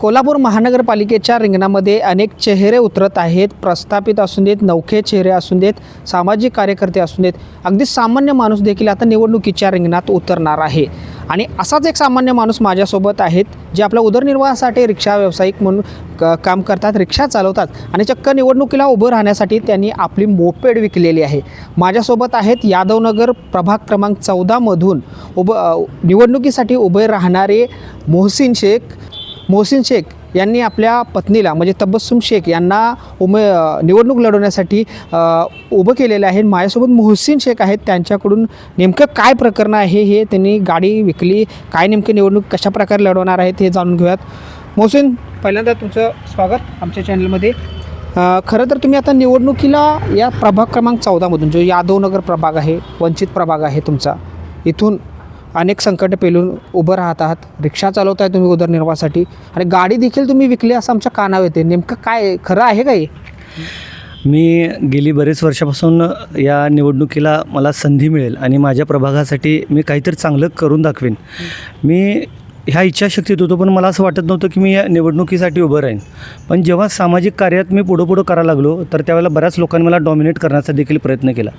कोल्हापूर महानगरपालिकेच्या रिंगणामध्ये अनेक चेहरे उतरत आहेत प्रस्थापित असून देत नौखे चेहरे असून देत सामाजिक कार्यकर्ते असून देत. अगदी सामान्य माणूस देखील आता निवडणुकीच्या रिंगणात उतरणार आहे. आणि असाच एक सामान्य माणूस माझ्यासोबत आहेत जे आपल्या उदरनिर्वाहासाठी रिक्षा व्यावसायिक म्हणून क काम करतात रिक्षा चालवतात आणि चक्क निवडणुकीला उभं राहण्यासाठी त्यांनी आपली मोपेड विकलेली आहे. माझ्यासोबत आहेत यादवनगर प्रभाग क्रमांक चौदामधून उभं निवडणुकीसाठी उभे राहणारे मोहसिन शेख मोहसिन शेख यांनी आपल्या पत्नीला म्हणजे तबस्सुम शेख यांना उमे निवडणूक लढवण्यासाठी उभं केलेलं आहे. माझ्यासोबत मोहसिन शेख आहेत. त्यांच्याकडून नेमकं काय प्रकरण आहे हे त्यांनी गाडी विकली. काय नेमकं निवडणूक कशाप्रकारे लढवणार आहेत हे जाणून घेऊयात. मोहसिन पहिल्यांदा तुमचं स्वागत आमच्या चॅनलमध्ये. खरं तर तुम्ही आता निवडणुकीला या प्रभाग क्रमांक चौदामधून जो यादवनगर प्रभाग आहे वंचित प्रभाग आहे तुमचा इथून अनेक संकट पेलून उभं राहत आहात. रिक्षा चालवताय तुम्ही उदरनिर्वाहासाठी. आणि गाडी देखील तुम्ही विकली असं आमच्या कानावर येते. नेमकं काय खरं आहे का हे? मी गेली बरेच वर्षापासून या निवडणुकीला मला संधी मिळेल आणि माझ्या प्रभागासाठी मी काहीतरी चांगलं करून दाखवेन. मी ह्या इच्छाशक्तीत होतो पण मला असं वाटत नव्हतं की मी या निवडणुकीसाठी उभं राहीन. पण जेव्हा सामाजिक कार्यात मी पुढं पुढं करायला लागलो तर त्यावेळेला बऱ्याच लोकांनी मला डॉमिनेट करण्याचा देखील प्रयत्न केला.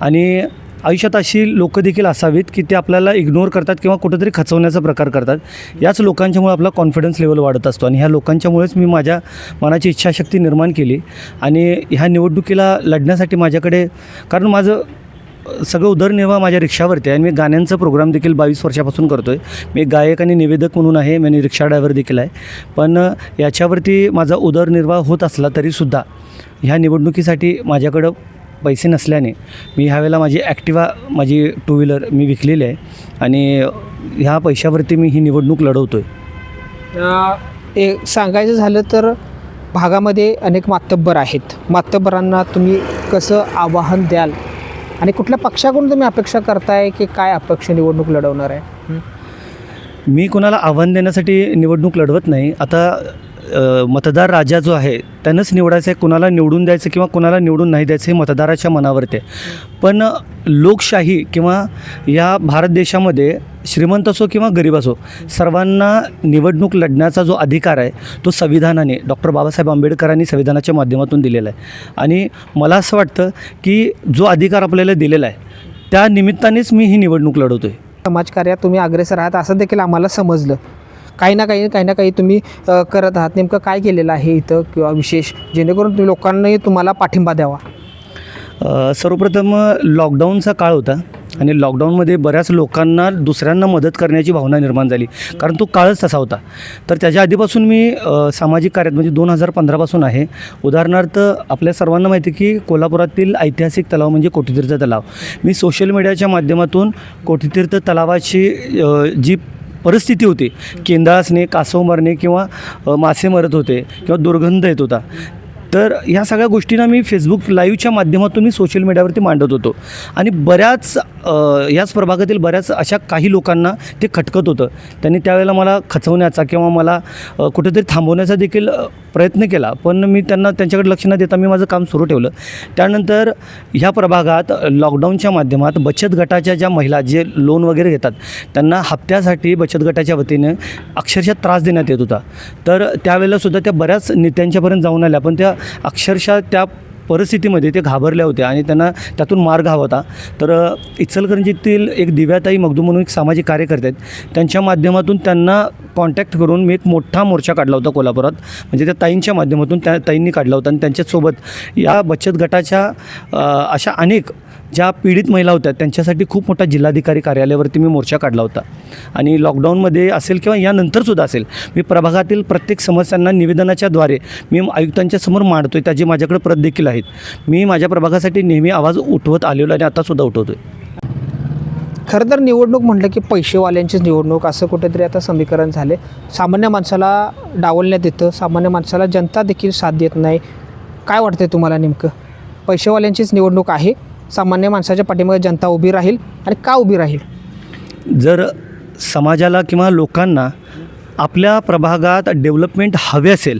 आणि आयुष्यात अशी लोकं देखील असावीत की ते आपल्याला इग्नोर करतात किंवा कुठेतरी खचवण्याचा प्रकार करतात. याच लोकांच्यामुळे आपला कॉन्फिडन्स लेवल वाढत असतो आणि ह्या लोकांच्यामुळेच मी माझ्या मनाची इच्छाशक्ती निर्माण केली आणि ह्या निवडणुकीला लढण्यासाठी माझ्याकडे कारण माझं सगळं उदरनिर्वाह माझ्या रिक्षावरती आहे आणि मी गाण्यांचा प्रोग्राम देखील बावीस वर्षापासून करतो आहे मी गायक आणि निवेदक म्हणून आहे मी रिक्षा ड्रायव्हर देखील आहे. पण याच्यावरती माझा उदरनिर्वाह होत असला तरीसुद्धा ह्या निवडणुकीसाठी माझ्याकडं पैसे नसल्याने मी ह्यावेळेला माझी ॲक्टिवा माझी टू व्हीलर मी विकलेली आहे आणि ह्या पैशावरती मी ही निवडणूक लढवतो आहे सांगायचं झालं तर भागामध्ये अनेक मातब्बर आहेत. मातब्बरांना तुम्ही कसं आवाहन द्याल? आणि कुठल्या पक्षाकडून तुम्ही अपेक्षा करताय की काय अपक्ष निवडणूक लढवणार आहे? मी कोणाला आव्हान देण्यासाठी निवडणूक लढवत नाही. आता मतदार राजा जो आहे त्यांनाच निवडायचं आहे कुणाला निवडून द्यायचं किंवा कुणाला निवडून नाही द्यायचं हे मतदाराच्या मनावरती आहे पण लोकशाही किंवा या भारत देशामध्ये श्रीमंत असो किंवा गरीब असो सर्वांना निवडणूक लढण्याचा जो अधिकार आहे तो संविधानाने डॉक्टर बाबासाहेब आंबेडकरांनी संविधानाच्या माध्यमातून दिलेला आहे. आणि मला असं वाटतं की जो अधिकार आपल्याला दिलेला आहे त्या निमित्तानेच मी ही निवडणूक लढवतो आहे समाजकार्यात तुम्ही अग्रेसर आहात असं देखील आम्हाला समजलं. काही ना काही काही ना काही तुम्ही करत आहात. नेमकं काय केलेलं आहे इथं? किंवा विशेष जेणेकरून तुम्ही लोकांनाही तुम्हाला पाठिंबा द्यावा. सर्वप्रथम लॉकडाऊनचा काळ होता आणि लॉकडाऊनमध्ये बऱ्याच लोकांना दुसऱ्यांना मदत करण्याची भावना निर्माण झाली. कारण तो काळच तसा होता. तर त्याच्या आधीपासून मी सामाजिक कार्यात म्हणजे दोन हजार पंधरापासून आहे. उदाहरणार्थ आपल्या सर्वांना माहिती आहे की कोल्हापुरातील ऐतिहासिक तलाव म्हणजे कोटीतीर्थ तलाव. मी सोशल मीडियाच्या माध्यमातून कोटीतीर्थ तलावाची जी परिस्थिती होती. केंदा असणे कासव मरणे किंवा मासे मरत होते किंवा दुर्गंध येत होता. तर ह्या सगळ्या गोष्टींना मी फेसबुक लाईव्हच्या माध्यमातून मी सोशल मीडियावरती मांडत होतो. आणि बऱ्याच याच प्रभागातील बऱ्याच अशा काही लोकांना ते खटकत होतं. त्यांनी त्यावेळेला मला खचवण्याचा किंवा मला कुठेतरी थांबवण्याचा देखील प्रयत्न केला. पण मी त्यांना त्यांच्याकडे लक्ष न देता मी माझं काम सुरू ठेवलं. त्यानंतर ह्या प्रभागात लॉकडाऊनच्या माध्यमात बचत गटाच्या ज्या महिला जे लोन वगैरे घेतात त्यांना हप्त्यासाठी बचत गटाच्या वतीने अक्षरशः त्रास देण्यात येत होता. तर त्यावेळेला सुद्धा त्या बऱ्याच नेत्यांच्यापर्यंत जाऊन आल्या. पण त्या अक्षरशः त्या परिस्थितीमध्ये ते घाबरल्या होत्या आणि त्यांना त्यातून मार्ग हवा होता. तर इचलकरंजीतील एक दिव्याताई मगदू म्हणून एक सामाजिक कार्यकर्ते आहेत. त्यांच्या माध्यमातून त्यांना कॉन्टॅक्ट करून मी एक मोठा मोर्चा काढला होता कोल्हापुरात. म्हणजे त्या ताईंच्या माध्यमातून त्या ताईंनी काढला होता आणि त्यांच्यासोबत या बचत गटाच्या अशा अनेक ज्या पीडित महिला होत्या त्यांच्यासाठी खूप मोठा जिल्हाधिकारी कार्यालयावरती मी मोर्चा काढला होता. आणि लॉकडाऊनमध्ये असेल किंवा यानंतरसुद्धा असेल मी प्रभागातील प्रत्येक समस्यांना निवेदनाच्याद्वारे मी आयुक्तांच्या समोर मांडतो आहे त्याची माझ्याकडे प्रत देखील आहेत मी माझ्या प्रभागासाठी नेहमी आवाज उठवत आलेलो आणि आतासुद्धा उठवतो आहे खरं तर निवडणूक म्हटलं की पैसेवाल्यांचीच निवडणूक असं कुठेतरी आता समीकरण झाले. सामान्य माणसाला डावलण्यात येतं सामान्य माणसाला जनता देखील साथ देत नाही. काय वाटते तुम्हाला नेमकं? पैसेवाल्यांचीच निवडणूक आहे. सामान्य माणसाच्या पाठीमागे जनता उभी राहील आणि का उभी राहील? जर समाजाला किंवा लोकांना आपल्या प्रभागात डेव्हलपमेंट हवे असेल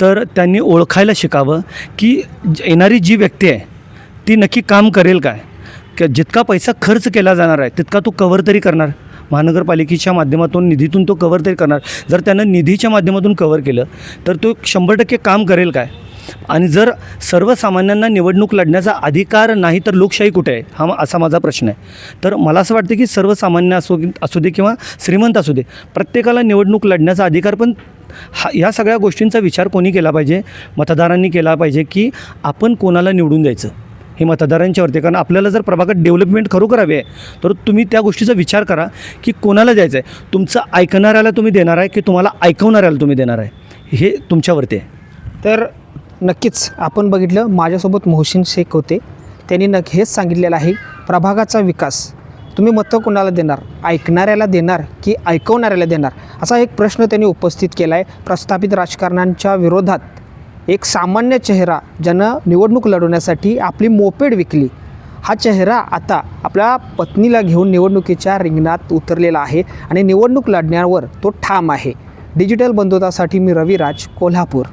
तर त्यांनी ओळखायला शिकावं की ज- येणारी जी व्यक्ती आहे ती नक्की काम करेल काय? की जितका पैसा खर्च केला जाणार आहे तितका तो कवर तरी करणार. महानगरपालिकेच्या माध्यमातून निधीतून तो कवर तरी करणार. जर त्यानं निधीच्या माध्यमातून कवर केलं तर तो शंभर टक्के काम करेल काय? आणि जर सर्वसामान्यांना निवडणूक लढण्याचा अधिकार नाही तर लोकशाही कुठे आहे? हा असा माझा प्रश्न आहे. तर मला असं वाटतं की सर्वसामान्य असो असू दे किंवा श्रीमंत असू दे प्रत्येकाला निवडणूक लढण्याचा अधिकार पण हा ह्या सगळ्या गोष्टींचा विचार कोणी केला पाहिजे? मतदारांनी केला पाहिजे की आपण कोणाला निवडून द्यायचं? हे मतदारांच्यावरती कारण आपल्याला जर प्रभागात डेव्हलपमेंट खरोखर हवी आहे तर तुम्ही त्या गोष्टीचा विचार करा की कोणाला द्यायचं आहे? तुमचं ऐकणाऱ्याला तुम्ही देणार आहे की तुम्हाला ऐकवणाऱ्याला तुम्ही देणार आहे? हे तुमच्यावरती आहे. तर नक्कीच आपण बघितलं माझ्यासोबत मोहसिन शेख होते. त्यांनी नक्की हेच सांगितलेलं आहे प्रभागाचा विकास तुम्ही मतं कोणाला देणार? ऐकणाऱ्याला देणार की ऐकवणाऱ्याला देणार? असा एक प्रश्न त्यांनी उपस्थित केला आहे प्रस्थापित राजकारण्यांच्या विरोधात एक सामान्य चेहरा ज्यानं निवडणूक लढवण्यासाठी आपली मोपेड विकली हा चेहरा आता आपल्या पत्नीला घेऊन निवडणुकीच्या रिंगणात उतरलेला आहे आणि निवडणूक लढण्यावर तो ठाम आहे. डिजिटल बंधुतासाठी मी रविराज कोल्हापूर.